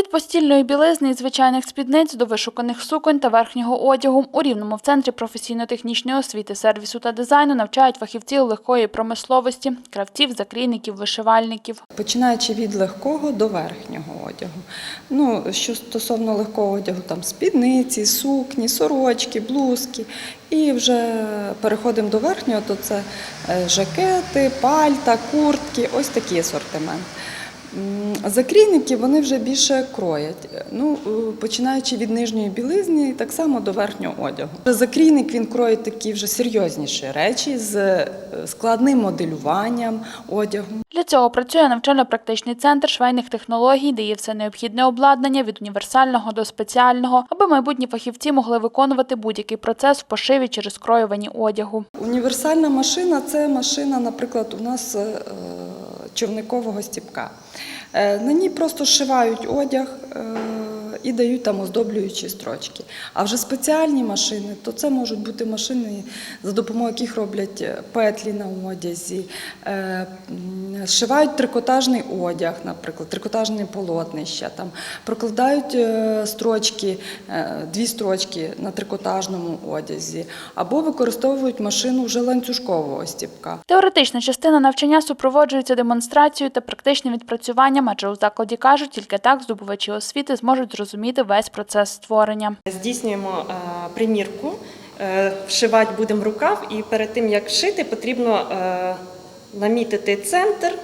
Від постільної білизни і звичайних спідниць до вишуканих суконь та верхнього одягу у рівному в центрі професійно-технічної освіти, сервісу та дизайну навчають фахівців легкої промисловості, кравців, закрійників, вишивальників. Починаючи від легкого до верхнього одягу. Ну, що стосовно легкого одягу, там спідниці, сукні, сорочки, блузки. І вже переходимо до верхнього, то це е, жакети, пальта, куртки, ось такий асортимент. Закрійники вони вже більше кроять. Ну, е, починаючи від нижньої білизни, і так само до верхнього одягу. Закрійник він кроїть такі вже серйозніші речі з е, складним моделюванням одягу. Для цього працює навчально-практичний центр швейних технологій, де є все необхідне обладнання від універсального до спеціального, аби майбутні фахівці могли виконувати будь-який процес в пошиві чи розкроюванні одягу. Універсальна машина це машина, наприклад, у нас е, човникового стіпка. Е, На ній просто шивають одяг е, і дають там оздоблюючі строчки. А вже спеціальні машини, то це можуть бути машини, за допомогою яких роблять е, петлі на одязі, е, м, зшивають трикотажний одяг, наприклад, трикотажне полотнище, там, прокладають е, строчки, дві строчки на трикотажному одязі, або використовують машину вже ланцюжкового стіпка. Теоретична частина навчання супроводжується демонстрацією та практичним відпрацюванням, адже у закладі кажуть, тільки так здобувачі освіти зможуть зрозуміти весь процес створення. Здійснюємо е, примірку, е, вшивати будемо рукав, і перед тим як шити, потрібно е, намітити центр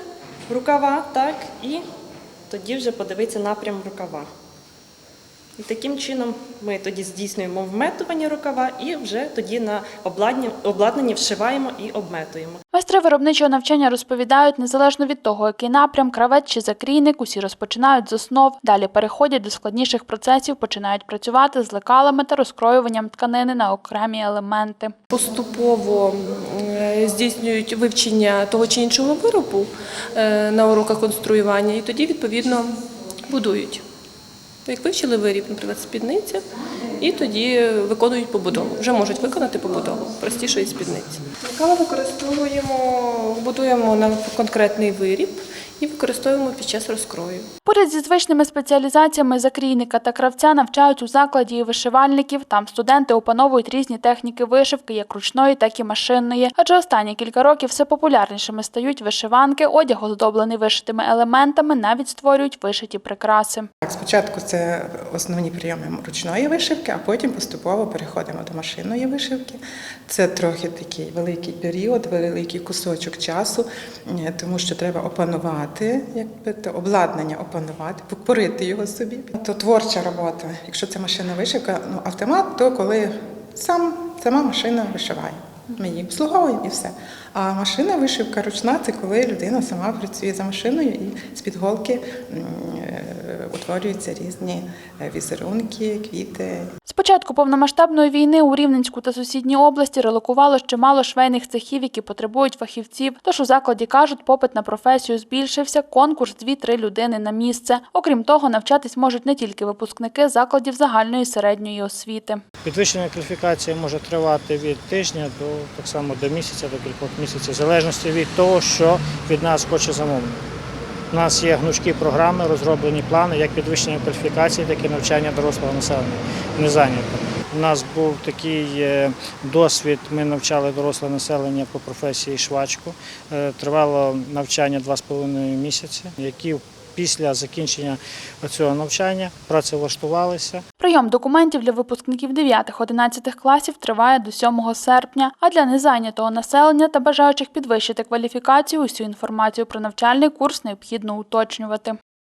рукава, так, і тоді вже подивитися напрям рукава. І таким чином ми тоді здійснюємо вметування рукава і вже тоді на обладнанні, обладнанні вшиваємо і обметуємо. Майстри виробничого навчання розповідають, незалежно від того, який напрям, кравець чи закрійник, усі розпочинають з основ, далі переходять до складніших процесів, починають працювати з лекалами та розкроюванням тканини на окремі елементи. Поступово е, здійснюють вивчення того чи іншого виробу е, на уроках конструювання і тоді відповідно будують. Як вивчили виріб, наприклад, спідниця, і тоді виконують побудову. Вже можуть виконати побудову простішої спідниці. Лекала використовуємо, будуємо на конкретний виріб і використовуємо під час розкрою. Поряд зі звичними спеціалізаціями закрійника та кравця навчають у закладі і вишивальників. Там студенти опановують різні техніки вишивки, як ручної, так і машинної. Адже останні кілька років все популярнішими стають вишиванки, одяг оздоблений вишитими елементами, навіть створюють вишиті прикраси. Так, спочатку це основні прийоми ручної вишивки, а потім поступово переходимо до машинної вишивки. Це трохи такий великий період, великий кусочок часу, е, тому що треба опанувати, якби то обладнання опанувати, покорити його собі. То творча робота. Якщо це машина вишивка, ну автомат, то коли сам сама машина вишиває. Ми її обслуговуємо і все. А машина вишивка ручна це коли людина сама працює за машиною і з-під голки м, е, утворюються різні е, візерунки, квіти. З початку повномасштабної війни у Рівненську та сусідній області релокувало чимало швейних цехів, які потребують фахівців. Тож у закладі кажуть, попит на професію збільшився. Конкурс 2-3 людини на місце. Окрім того, навчатись можуть не тільки випускники закладів загальної середньої освіти. Підвищення кваліфікації може тривати від тижня до так само до місяця, до кількох місяців, в залежності від того, що від нас хоче замовник. У нас є гнучкі програми, розроблені плани як підвищення кваліфікації, так і навчання дорослого населення не зайнято. У нас був такий е, досвід. Ми навчали доросле населення по професії швачку. Е, Тривало навчання 2,5 місяці, які після закінчення цього навчання працевлаштувалися. Прийом документів для випускників 9-11 класів триває до 7 серпня, а для незайнятого населення та бажаючих підвищити кваліфікацію усю інформацію про навчальний курс необхідно уточнювати.